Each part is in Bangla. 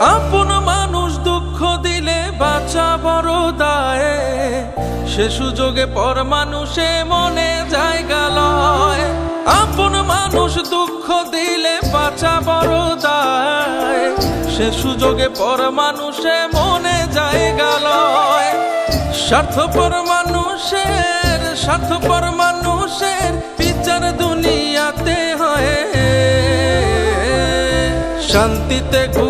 আপন মানুষ দুঃখ দিলে বাঁচা বড় দায়। সে সুযোগে পর মানুষে মনে জায়গা লয়। আপন মানুষ দুঃখ দিলে বাঁচা বড় দায়। সে সুযোগে পর মানুষে মনে জায়গা লয়। স্বার্থপর মানুষের স্বার্থপর মানুষের বিচার দুনিয়াতে হয়। শান্তিতে ঘুরে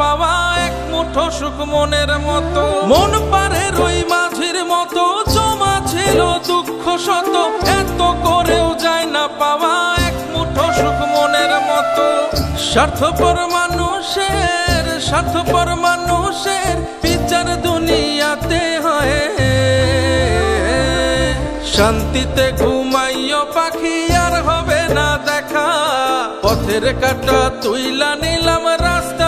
পাওয়া এক মুঠো সুখ মনের মতো। মন পারে রই মাঝির মতো, জমা ছিল দুঃখ শত। এত করেও যায় না পাওয়া এক মুঠো সুখ মনের মতো। স্বার্থপর মানুষের স্বার্থপর মানুষের বিচার দুনিয়াতে হয়। শান্তিতে ঘুমাইও পাখি, আর হবে না দেখা। পথের কাটা তুইলা নিলাম রাস্তা